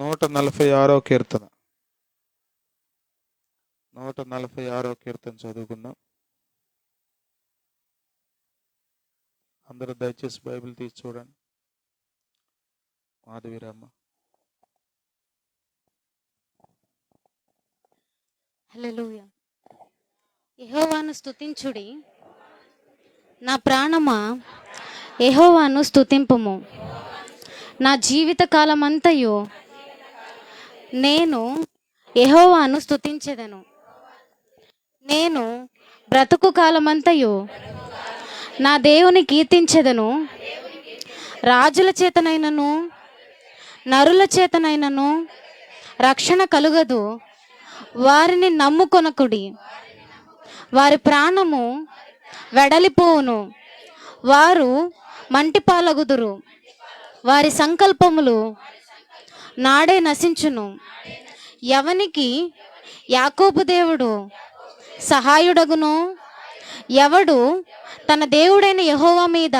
నూట నలభై ఆరో కీర్తన. నూట నలభై ఆరో కీర్తన చదువుకుందాం. అందరూ దయచేసి బైబిల్ తీసి చూడండి. మాధవీరమ్మ. హల్లెలూయా. యెహోవాను స్తుతించుడి. నా ప్రాణమా? యహోవాను స్తుతింపుము. నా జీవిత కాలమంతయు నేను యహోవాను స్తుతించెదను. నేను బ్రతుకు కాలమంతయు నా దేవుని కీర్తించెదను. రాజుల చేతనైనను నరుల చేతనైనను రక్షణ కలుగదు. వారిని నమ్ముకొనకుడి. వారి ప్రాణము వెడలిపోవును. వారు మంటిపాలగుదురు. వారి సంకల్పములు నాడే నశించును. ఎవనికి? యాకోబు దేవుడు సహాయుడగును. ఎవడు? తన దేవుడైన యహోవా మీద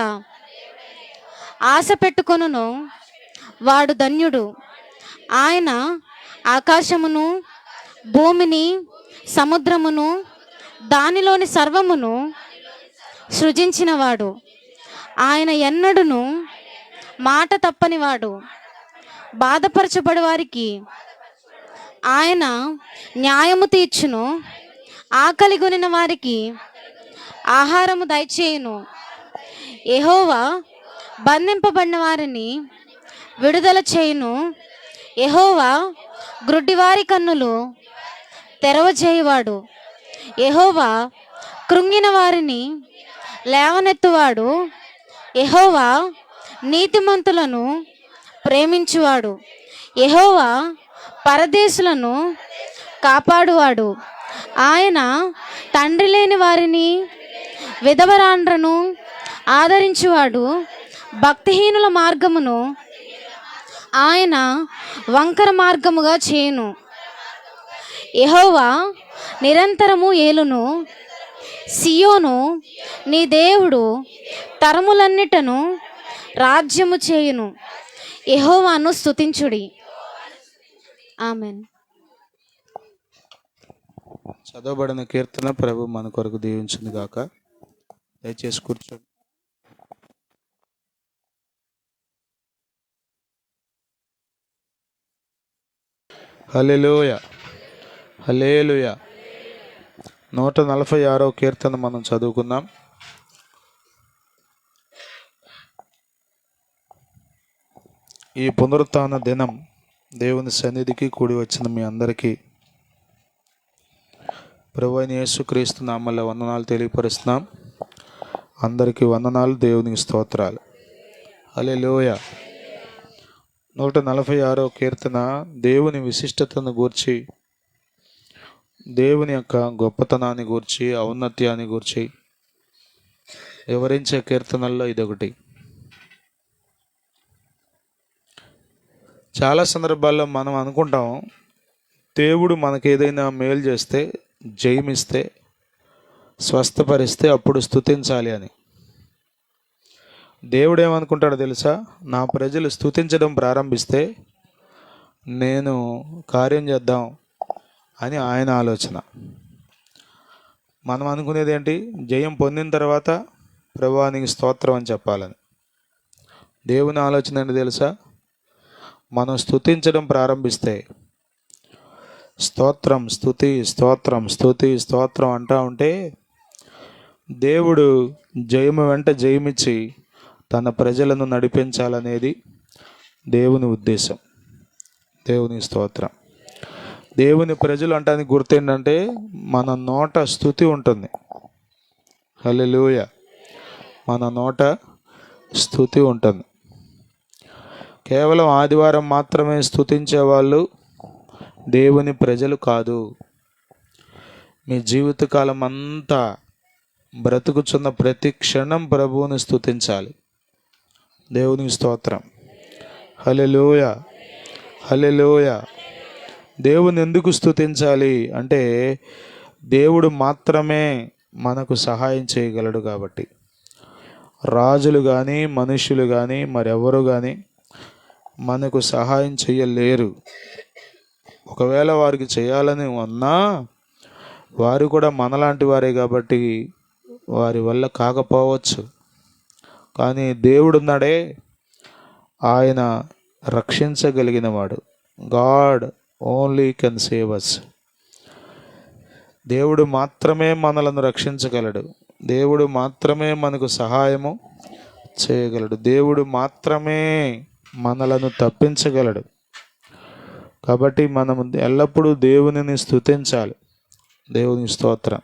ఆశ పెట్టుకొనును. వాడు ధన్యుడు. ఆయన ఆకాశమును భూమిని సముద్రమును దానిలోని సర్వమును సృజించినవాడు. ఆయన ఎన్నడును మాట తప్పనివాడు. బాధపరచబడి వారికి ఆయన న్యాయము తీర్చును ఆకలి కొనిన వారికి ఆహారము దయచేయును. ఎహోవా బంధింపబడిన వారిని విడుదల చేయును. ఎహోవా గ్రుడ్డివారి కన్నులు తెరవజేయువాడు. ఎహోవా కృంగిన వారిని లేవనెత్తువాడు. ఎహోవా నీతిమంతులను ప్రేమించువాడు. యహోవా పరదేశులను కాపాడువాడు. ఆయన తండ్రి లేని వారిని విధవరాండ్రను ఆదరించువాడు. భక్తిహీనుల మార్గమును ఆయన వంకర మార్గముగా చేయును. యహోవా నిరంతరము ఏలును. సియోను నీ దేవుడు తరములన్నిటను రాజ్యము చేయును. యహోవాను స్తుతించుడి. ఆమెన్. చదవబడిన కీర్తన ప్రభు మన కొరకు దీవించింది గాక. దయచేసి కూర్చోండి. హల్లెలూయ. హలేలుయ నూట నలభై ఆరో కీర్తన మనం చదువుకుందాం. ఈ పునరుత్న దినం దేవుని సన్నిధికి కూడి వచ్చిన మీ అందరికీ ప్రభు అయిన యేసుక్రీస్తు నామల్ల వందనాలు తెలియపరుస్తున్నాం. అందరికీ వందనాలు దేవునికి స్తోత్రాలు. అలే లోయ నూట నలభై ఆరో కీర్తన దేవుని విశిష్టతను గూర్చి దేవుని యొక్క గొప్పతనాన్ని గూర్చి ఔన్నత్యాన్ని గూర్చి వివరించే కీర్తనల్లో ఇదొకటి. చాలా సందర్భాల్లో మనం అనుకుంటాం దేవుడు మనకి ఏదైనా మేలు చేస్తే జయమిస్తే స్వస్థపరిస్తే అప్పుడు స్థుతించాలి అని. దేవుడు ఏమనుకుంటాడో తెలుసా? నా ప్రజలు స్థుతించడం ప్రారంభిస్తే నేను కార్యం చేద్దాం అని ఆయన ఆలోచన. మనం అనుకునేది ఏంటి? జయం పొందిన తర్వాత ప్రభానికి స్తోత్రం అని చెప్పాలని. దేవుని ఆలోచన ఏంటి తెలుసా? మనం స్తుతించడం ప్రారంభిస్తే స్తోత్రం స్థుతి స్తోత్రం స్థుతి స్తోత్రం అంటూ ఉంటే దేవుడు జయము వెంట జయమిచ్చి తన ప్రజలను నడిపించాలనేది దేవుని ఉద్దేశం. దేవుని స్తోత్రం. దేవుని ప్రజలు అంటానికి గుర్తు ఏంటంటే మన నోట స్థుతి ఉంటుంది. హలో మన నోట స్థుతి ఉంటుంది. కేవలం ఆదివారం మాత్రమే స్థుతించే వాళ్ళు దేవుని ప్రజలు కాదు. మీ జీవితకాలం అంతా బ్రతుకుచున్న ప్రతి క్షణం ప్రభువుని స్థుతించాలి దేవునికి స్తోత్రం. హలెలోయ హలెలోయ దేవుని ఎందుకు స్థుతించాలి అంటే దేవుడు మాత్రమే మనకు సహాయం చేయగలడు కాబట్టి. రాజులు కానీ మనుషులు కానీ మరెవరు కానీ మనకు సహాయం చేయలేరు. ఒకవేళ వారికి చేయాలని ఉన్నా వారు కూడా మనలాంటి వారే కాబట్టి వారి వల్ల కాకపోవచ్చు. కానీ దేవుడున్నాడే. ఆయన రక్షించగలిగిన వాడు god only can save us దేవుడు మాత్రమే మనలను రక్షించగలడు. దేవుడు మాత్రమే మనకు సహాయము చేయగలడు. దేవుడు మాత్రమే మనలను తప్పించగలడు. కాబట్టి మనం ఎల్లప్పుడూ దేవునిని స్థుతించాలి దేవుని స్తోత్రం.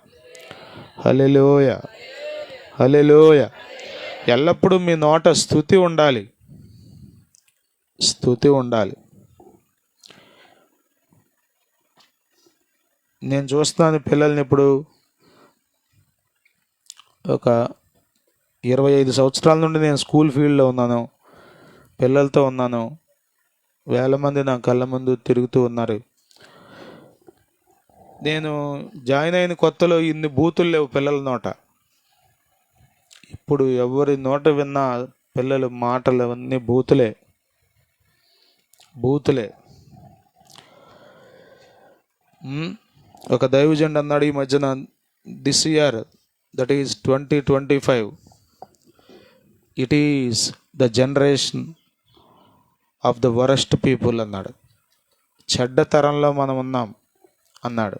హలెలోయ హలెలోయ ఎల్లప్పుడూ మీ నోట స్థుతి ఉండాలి. స్థుతి ఉండాలి. నేను చూస్తున్నాను పిల్లల్ని ఇప్పుడు ఒక ఇరవై ఐదు సంవత్సరాల నుండి నేను స్కూల్ ఫీల్డ్లో ఉన్నాను. పిల్లలతో ఉన్నాను. వేల మంది నా కళ్ళ ముందు తిరుగుతూ ఉన్నారు. నేను జాయిన్ అయిన కొత్తలో ఇన్ని బూతులు లేవు పిల్లల నోట. ఇప్పుడు ఎవరి నోట విన్న పిల్లలు మాటలు అవన్నీ బూతులే. బూతులే ఒక దైవజెండ్ అన్నాడు ఈ మధ్యన this year. That is twenty twenty five. It is the generation of the worst people అన్నాడు. చెడ్డ తరంలో మనం ఉన్నాం అన్నాడు.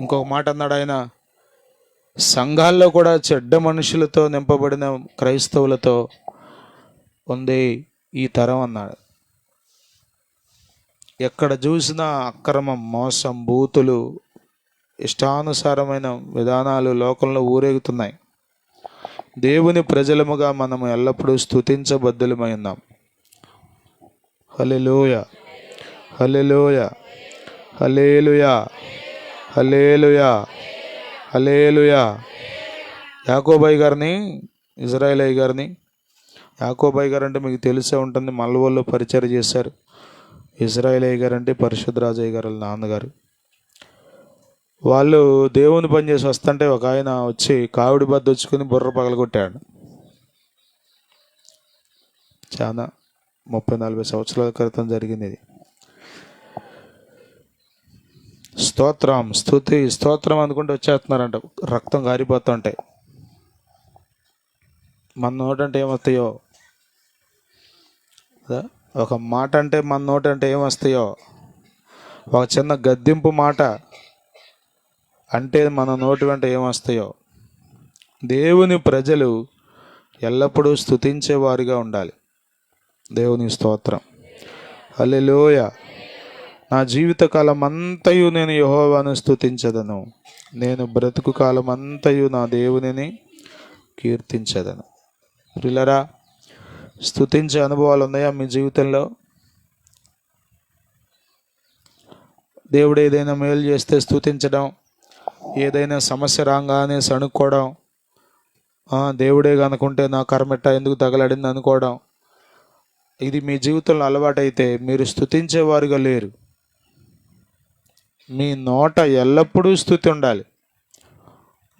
ఇంకొక మాట అన్నాడు ఆయన సంఘాల్లో కూడా చెడ్డ మనుషులతో నింపబడిన క్రైస్తవులతో ఉంది ఈ తరం అన్నాడు. ఎక్కడ చూసినా అక్రమం మోసం బూతులు ఇష్టానుసారమైన విధానాలు లోకంలో ఊరేగుతున్నాయి. దేవుని ప్రజలముగా మనము ఎల్లప్పుడూ స్థుతించబద్దులమై ఉన్నాం. Hallelujah hallelujah hallelujah hallelujah hallelujah యాకోబాయి గారిని ఇజ్రాయలయ్య గారిని యాకోబాయ్ గారు అంటే మీకు తెలిసే ఉంటుంది మల్లవల్లో పరిచయం చేశారు. ఇజ్రాయలయ్య గారు అంటే పరిశుద్ధ రాజయ్య గారు నాన్నగారు. వాళ్ళు దేవుని పని చేసి వస్తుంటే ఒక ఆయన వచ్చి కావిడి బద్ద వచ్చుకుని బుర్ర పగలగొట్టాడు. చాలా ముప్పై నలభై సంవత్సరాల క్రితం జరిగింది ఇది స్తోత్రం స్థుతి స్తోత్రం అనుకుంటే వచ్చేస్తున్నారంట. రక్తం కారిపోతుంటాయి మన నోటంటే ఏమొస్తాయో? ఒక మాట అంటే మన నోటంటే ఏమొస్తాయో? ఒక చిన్న గద్దింపు మాట అంటే మన నోటి వెంట ఏమొస్తాయో? దేవుని ప్రజలు ఎల్లప్పుడూ స్థుతించేవారిగా ఉండాలి. దేవుని స్తోత్రం. అల్లెలోయ నా జీవితకాలం అంతయు నేను యహోవాను స్థుతించదను నేను బ్రతుకు కాలం అంతయు నా దేవునిని కీర్తించదను. ప్రిలరా స్థుతించే అనుభవాలు ఉన్నాయా మీ జీవితంలో? దేవుడు ఏదైనా మేలు చేస్తే స్థుతించడం ఏదైనా సమస్య రాగానే సణుక్కోవడం దేవుడే కనుకుంటే నా కర్మెట్ట ఎందుకు తగలడింది అనుకోవడం ఇది మీ జీవితంలో అలవాటైతే మీరు స్థుతించేవారుగా లేరు. మీ నోట ఎల్లప్పుడూ స్థుతి ఉండాలి.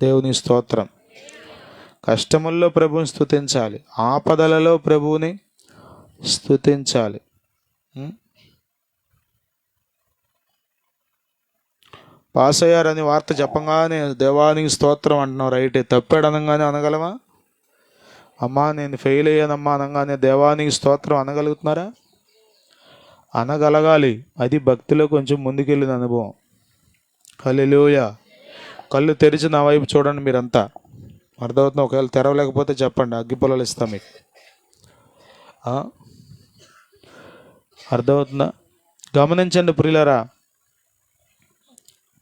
దేవుని స్తోత్రం. కష్టముల్లో ప్రభువుని స్థుతించాలి ఆపదలలో ప్రభువుని స్థుతించాలి పాస్ అయ్యారని వార్త చెప్పగానే దేవానికి స్తోత్రం అంటున్నాం రైటే. తప్పాడు అనగానే అనగలమా అమ్మా నేను ఫెయిల్ అయ్యానమ్మా అనగానే దేవానికి స్తోత్రం అనగలుగుతున్నారా? అనగలగాలి. అది భక్తిలో కొంచెం ముందుకెళ్ళిన అనుభవం. హల్లెలూయ. కళ్ళు తెరిచి నా వైపు చూడండి మీరంతా. అర్థమవుతుంది? ఒకవేళ తెరవలేకపోతే చెప్పండి అగ్గి పొలాలు ఇస్తాం మీకు. అర్థమవుతుందా? గమనించండి ప్రియులరా.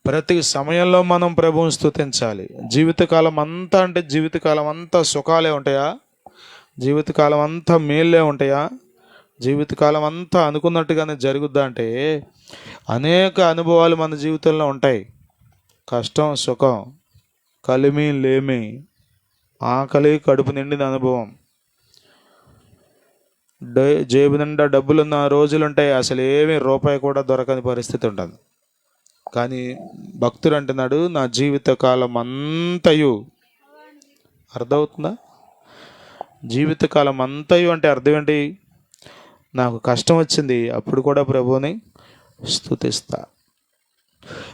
ప్రతి సమయంలో మనం ప్రభువుని స్థుతించాలి జీవితకాలం అంతా అంటే జీవితకాలం అంతా సుఖాలే ఉంటాయా? జీవితకాలం అంతా మేళ్ళే ఉంటాయా? జీవితకాలం అంతా అనుకున్నట్టుగానే జరుగుద్దా అంటే అనేక అనుభవాలు మన జీవితంలో ఉంటాయి. కష్టం సుఖం కలిమి లేమి ఆకలి కడుపు నిండిన అనుభవం. డే- జేబు నిండా డబ్బులున్న రోజులు ఉంటాయి అసలు ఏమి రూపాయి కూడా దొరకని పరిస్థితి ఉంటుంది కానీ భక్తుడు అంటున్నాడు నా జీవిత కాలం అంతయు అర్థమవుతుందా? జీవితకాలం అంతయు అంటే అర్థం ఏంటి? నాకు కష్టం వచ్చింది. అప్పుడు కూడా ప్రభువుని స్థుతిస్తా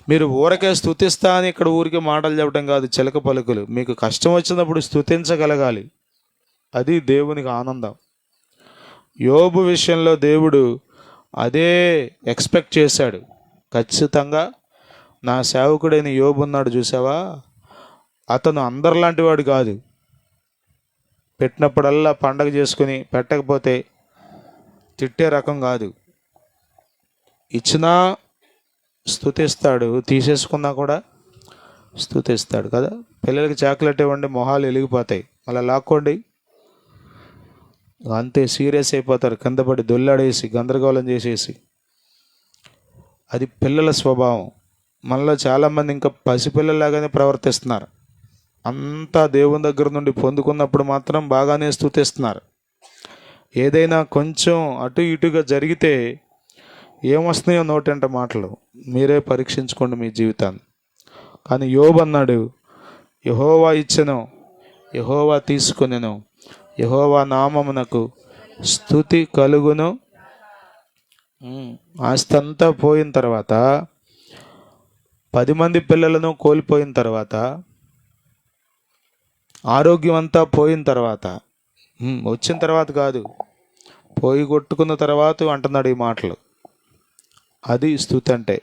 మీరు ఊరకే స్థుతిస్తా అని ఇక్కడ ఊరికే మాటలు చెప్పడం కాదు చిలక పలుకులు. మీకు కష్టం వచ్చినప్పుడు స్థుతించగలగాలి అది దేవునికి ఆనందం. యోబు విషయంలో దేవుడు అదే ఎక్స్పెక్ట్ చేశాడు. ఖచ్చితంగా నా సేవకుడైన యోబు ఉన్నాడు చూసావా? అతను అందరిలాంటి వాడు కాదు. పెట్టినప్పుడల్లా పండగ చేసుకుని పెట్టకపోతే తిట్టే రకం కాదు. ఇచ్చినా స్థుతిస్తాడు తీసేసుకున్నా కూడా స్థుతిస్తాడు కదా. పిల్లలకి చాక్లెట్ ఇవ్వండి మొహాలు వెలిగిపోతాయి. మళ్ళీ లాక్కోండి. అంతే సీరియస్ అయిపోతారు. కింద పడి దొల్లాడేసి గందరగోళం చేసేసి. అది పిల్లల స్వభావం. మనలో చాలామంది ఇంకా పసిపిల్లలాగానే ప్రవర్తిస్తున్నారు. అంతా దేవుని దగ్గర నుండి పొందుకున్నప్పుడు మాత్రం బాగానే స్థుతిస్తున్నారు ఏదైనా కొంచెం అటు ఇటుగా జరిగితే ఏమొస్తున్నాయో నోటంట మాటలు. మీరే పరీక్షించుకోండి మీ జీవితాన్ని. కానీ యోబు అన్నాడు యహోవా ఇచ్చను యహోవా తీసుకునేను యహోవా నామమునకు స్థుతి కలుగును. ఆస్తి అంతా పోయిన తర్వాత పది మంది పిల్లలను కోల్పోయిన తర్వాత ఆరోగ్యం అంతా పోయిన తర్వాత వచ్చిన తర్వాత కాదు పోయి కొట్టుకున్న తర్వాత అంటున్నాడు ఈ మాటలు. అది స్థుతి అంటే.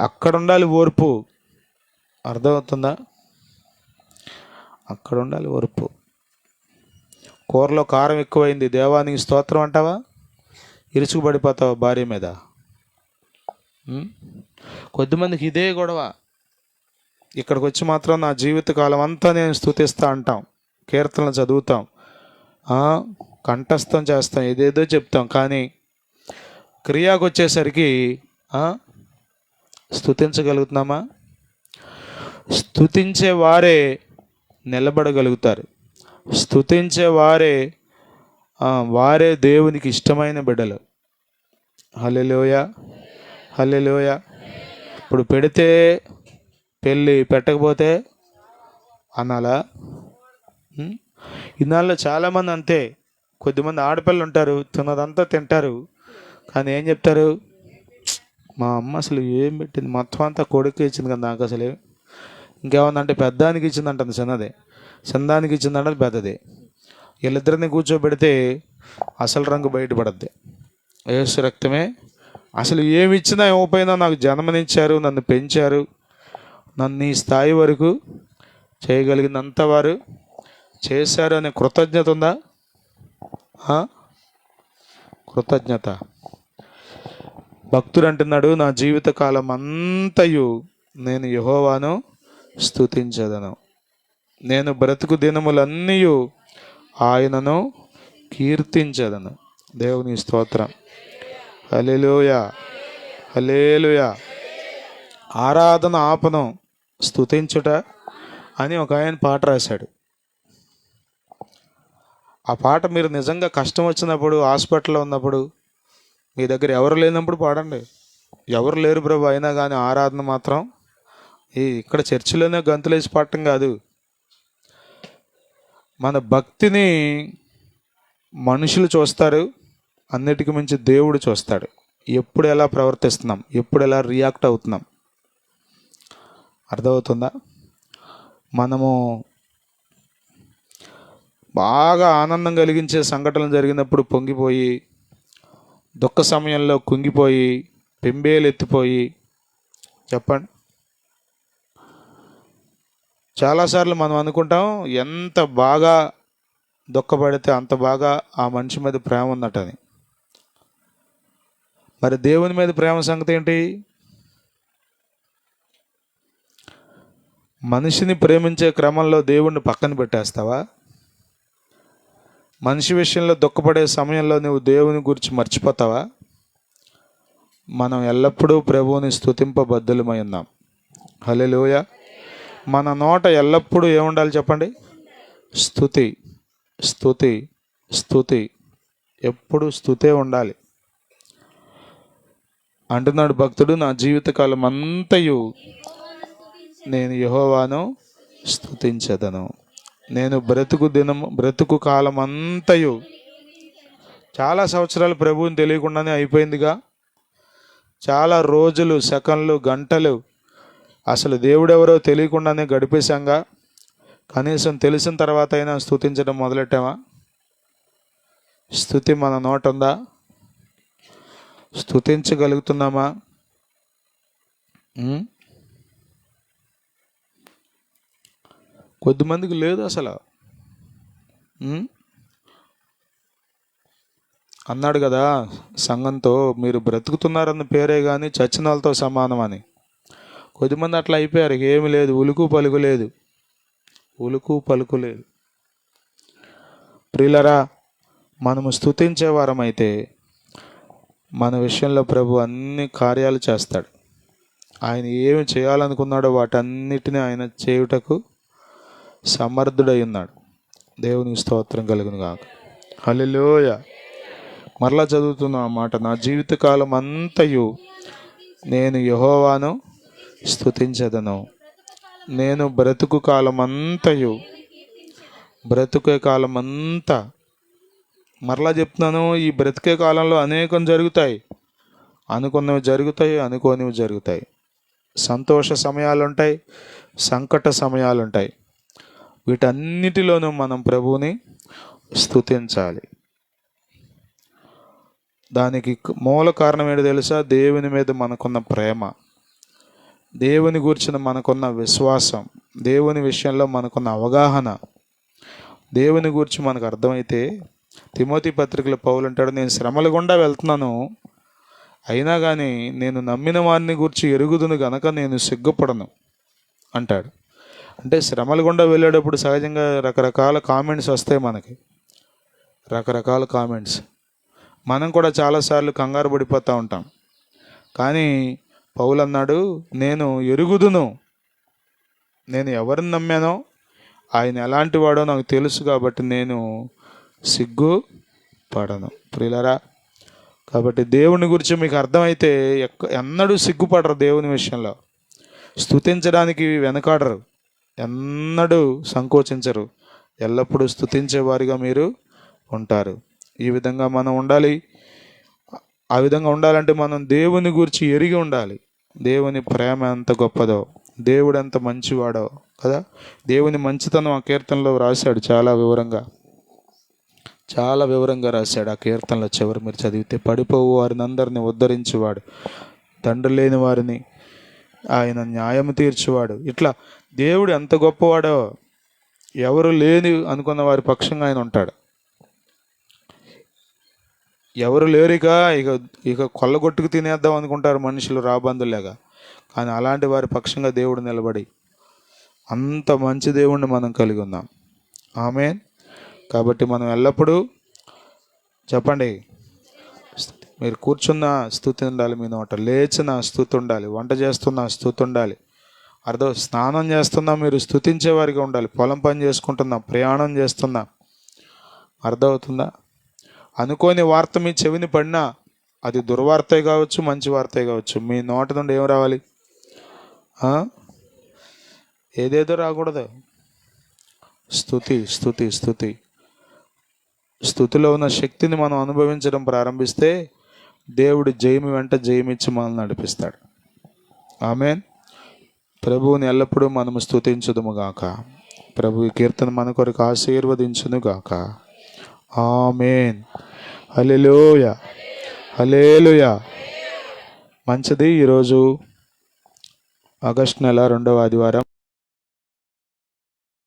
అక్కడ ఉండాలి ఓర్పు. అర్థమవుతుందా? అక్కడ ఉండాలి ఓర్పు. కూరలో కారం ఎక్కువైంది దేవానికి స్తోత్రం అంటావా? ఇరుచుకుపడిపోతావా భార్య మీద? కొద్దిమందికి ఇదే గొడవ. ఇక్కడికి వచ్చి మాత్రం నా జీవితకాలం అంతా నేను స్థుతిస్తా అంటాం. కీర్తనలు చదువుతాం. కంఠస్థం చేస్తాం. ఏదేదో చెప్తాం. కానీ క్రియాకు వచ్చేసరికి స్థుతించగలుగుతున్నామా స్థుతించే వారే నిలబడగలుగుతారు. స్థుతించే వారే వారే దేవునికి ఇష్టమైన బిడ్డలు. హలెలోయ హలెలోయ ఇప్పుడు పెడితే పెళ్ళి పెట్టకపోతే అనాలా ఇన్నాళ్ళు చాలామంది అంతే. కొద్దిమంది ఆడపిల్లలు ఉంటారు తిన్నదంతా తింటారు. కానీ ఏం చెప్తారు? మా అమ్మ అసలు ఏం పెట్టింది? మొత్తం అంతా కొడుకు ఇచ్చింది కదా నాకు అసలు. ఇంకేమందంటే పెద్దానికి ఇచ్చిందంటుంది చిన్నది చిన్నదానికి ఇచ్చిందంటే పెద్దది. వీళ్ళిద్దరిని కూర్చోబెడితే అసలు రంగు బయటపడద్ది. ఏసు రక్తమే. అసలు ఏమి ఇచ్చినా ఇవ్వకపోయినా నాకు జన్మనిచ్చారు నన్ను పెంచారు. నన్ను ఈ స్థాయి వరకు చేయగలిగినంత వారు చేశారు అనే కృతజ్ఞత ఉందా? కృతజ్ఞత. భక్తుడు అంటున్నాడు నా జీవితకాలం అంతయు నేను యహోవాను స్థుతించదను నేను బ్రతుకు దినములన్నీ ఆయనను కీర్తించదను. దేవుని స్తోత్రం. హల్లెలూయ. హల్లెలూయ. ఆరాధన ఆపనం. స్థుతించుట అని ఒక ఆయన పాట రాశాడు. ఆ పాట మీరు నిజంగా కష్టం వచ్చినప్పుడు హాస్పిటల్లో ఉన్నప్పుడు మీ దగ్గర ఎవరు లేనప్పుడు పాడండి. ఎవరు లేరు ప్రభు అయినా కానీ ఆరాధన మాత్రం ఈ ఇక్కడ చర్చిలోనే గంతులేసి పాడటం కాదు. మన భక్తిని మనుషులు చూస్తారు అన్నిటికీ మించి దేవుడు చూస్తాడు. ఎప్పుడు ఎలా ప్రవర్తిస్తున్నాం ఎప్పుడు ఎలా రియాక్ట్ అవుతున్నాం అర్థమవుతుందా? మనము బాగా ఆనందం కలిగించే సంఘటనలు జరిగినప్పుడు పొంగిపోయి దుఃఖ సమయంలో కుంగిపోయి పెంబేలు ఎత్తిపోయి చెప్పండి. చాలాసార్లు మనం అనుకుంటాం ఎంత బాగా దుఃఖపడితే అంత బాగా ఆ మనిషి మీద ప్రేమ ఉన్నట్టని. మరి దేవుని మీద ప్రేమ సంగతి ఏంటి? మనిషిని ప్రేమించే క్రమంలో దేవుణ్ణి పక్కన పెట్టేస్తావా? మనిషి విషయంలో దుఃఖపడే సమయంలో నువ్వు దేవుని గురించి మర్చిపోతావా? మనం ఎల్లప్పుడూ ప్రభువుని స్థుతింపబద్ధులమై ఉన్నాం. హల్లెలూయ. మన నోట ఎల్లప్పుడూ ఏముండాలి చెప్పండి? స్థుతి స్థుతి స్థుతి ఎప్పుడు స్థుతే ఉండాలి. అంటున్నాడు భక్తుడు నా జీవితకాలం అంతయు నేను యహోవాను స్థుతించదను నేను బ్రతుకు దినము బ్రతుకు కాలం అంతయు చాలా సంవత్సరాలు ప్రభువుని తెలియకుండానే అయిపోయిందిగా. చాలా రోజులు సెకండ్లు గంటలు అసలు దేవుడెవరో తెలియకుండానే గడిపేశాంగా. కనీసం తెలిసిన తర్వాత అయినా స్థుతించడం మొదలెట్టామా? స్థుతి మన నోట ఉందా స్థుతించగలుగుతున్నామా కొద్దిమందికి లేదు అసలు. అన్నాడు కదా సంఘంతో మీరు బ్రతుకుతున్నారన్న పేరే కానీ చచ్చిన వాళ్ళతో సమానం అని. కొద్దిమంది అట్లా అయిపోయారు ఏమి లేదు ఉలుకు పలుకు లేదు. ఉలుకు పలుకు లేదు. ప్రియులరా మనము స్థుతించేవారమైతే మన విషయంలో ప్రభు అన్ని కార్యాలు చేస్తాడు. ఆయన ఏమి చేయాలనుకున్నాడో వాటన్నిటిని ఆయన చేయుటకు సమర్థుడై ఉన్నాడు దేవునికి స్తోత్రం కలుగును గాక. హల్లెలూయ. మరలా చదువుతున్నా ఆ మాట నా జీవితకాలం అంతయు నేను యహోవాను స్థుతించదను నేను బ్రతుకు కాలం అంతయు బ్రతుకే కాలం అంతా మరలా చెప్తున్నాను ఈ బ్రతికే కాలంలో అనేకం జరుగుతాయి. అనుకున్నవి జరుగుతాయి అనుకోనివి జరుగుతాయి. సంతోష సమయాలు ఉంటాయి సంకట సమయాలు ఉంటాయి వీటన్నిటిలోనూ మనం ప్రభువుని స్థుతించాలి దానికి మూల కారణం ఏంటో తెలుసా? దేవుని మీద మనకున్న ప్రేమ. దేవుని గురించిన మనకున్న విశ్వాసం. దేవుని విషయంలో మనకున్న అవగాహన. దేవుని గురించి మనకు అర్థమైతే తిమోతి పత్రికల పౌలు అంటాడు నేను శ్రమల గుండా వెళ్తున్నాను. అయినా కానీ నేను నమ్మిన వారిని గురించి ఎరుగుదును గనక నేను సిగ్గుపడను. అంటాడు. అంటే శ్రమల గుండా వెళ్ళేటప్పుడు సహజంగా రకరకాల కామెంట్స్ వస్తాయి మనకి. రకరకాల కామెంట్స్. మనం కూడా చాలాసార్లు కంగారు పడిపోతూ ఉంటాం. కానీ పౌలు అన్నాడు నేను ఎరుగుదును. నేను ఎవరిని నమ్మానో ఆయన ఎలాంటి వాడో నాకు తెలుసు కాబట్టి నేను సిగ్గు పడను. ప్రియులరా కాబట్టి దేవుని గురించి మీకు అర్థమైతే ఎక్క ఎన్నడూ సిగ్గుపడరు దేవుని విషయంలో. స్తుతించడానికి వెనకాడరు. ఎన్నడూ సంకోచించరు. ఎల్లప్పుడూ స్తుతించేవారిగా మీరు ఉంటారు. ఈ విధంగా మనం ఉండాలి. ఆ విధంగా ఉండాలంటే మనం దేవుని గురించి ఎరిగి ఉండాలి. దేవుని ప్రేమ ఎంత గొప్పదో దేవుడు ఎంత మంచివాడో కదా? దేవుని మంచితనం ఆ కీర్తనలో రాశాడు చాలా వివరంగా. చాలా వివరంగా రాశాడు ఆ కీర్తనలో చివరి మీరు చదివితే పడిపోవు వారిని అందరిని ఉద్ధరించేవాడు. తండ్రి లేని వారిని ఆయన న్యాయం తీర్చేవాడు. ఇట్లా దేవుడు ఎంత గొప్పవాడో ఎవరు లేని అనుకున్న వారి పక్షంగా ఆయన ఉంటాడు. ఎవరు లేరిక ఇక ఇక కొల్లగొట్టుకు తినేద్దాం అనుకుంటారు మనుషులు రాబందులేగా కానీ అలాంటి వారి పక్షంగా దేవుడు నిలబడి అంత మంచి దేవుణ్ణి మనం కలిగి ఉన్నాం. ఆమె కాబట్టి మనం ఎల్లప్పుడూ చెప్పండి. మీరు కూర్చున్న స్థుతి ఉండాలి మీ నోట లేచిన స్థుతి ఉండాలి వంట చేస్తున్న స్థుతి ఉండాలి. అర్థం స్నానం చేస్తున్నా మీరు స్థుతించేవారిగా ఉండాలి. పొలం పని చేసుకుంటున్నాం ప్రయాణం చేస్తున్నాం. అర్థమవుతుందా? అనుకోని వార్త మీ చెవిని పడినా అది దుర్వార్తే కావచ్చు మంచి వార్తే కావచ్చు. మీ నోట నుండి ఏం రావాలి? ఏదేదో రాకూడదు. స్థుతి స్థుతి స్థుతి స్థుతిలో ఉన్న శక్తిని మనం అనుభవించడం ప్రారంభిస్తే దేవుడు జయమి వెంట జయమిచ్చి మనల్ని నడిపిస్తాడు. ఆమెన్. ప్రభువుని ఎల్లప్పుడూ మనము స్థుతించుదుముగాక ప్రభు ఈ కీర్తన మన కొరకు ఆశీర్వదించునుగాక. ఆమెన్. హల్లెలూయ. హల్లెలూయ. మంచిది ఈరోజు ఆగస్ట్ నెల రెండవ ఆదివారం.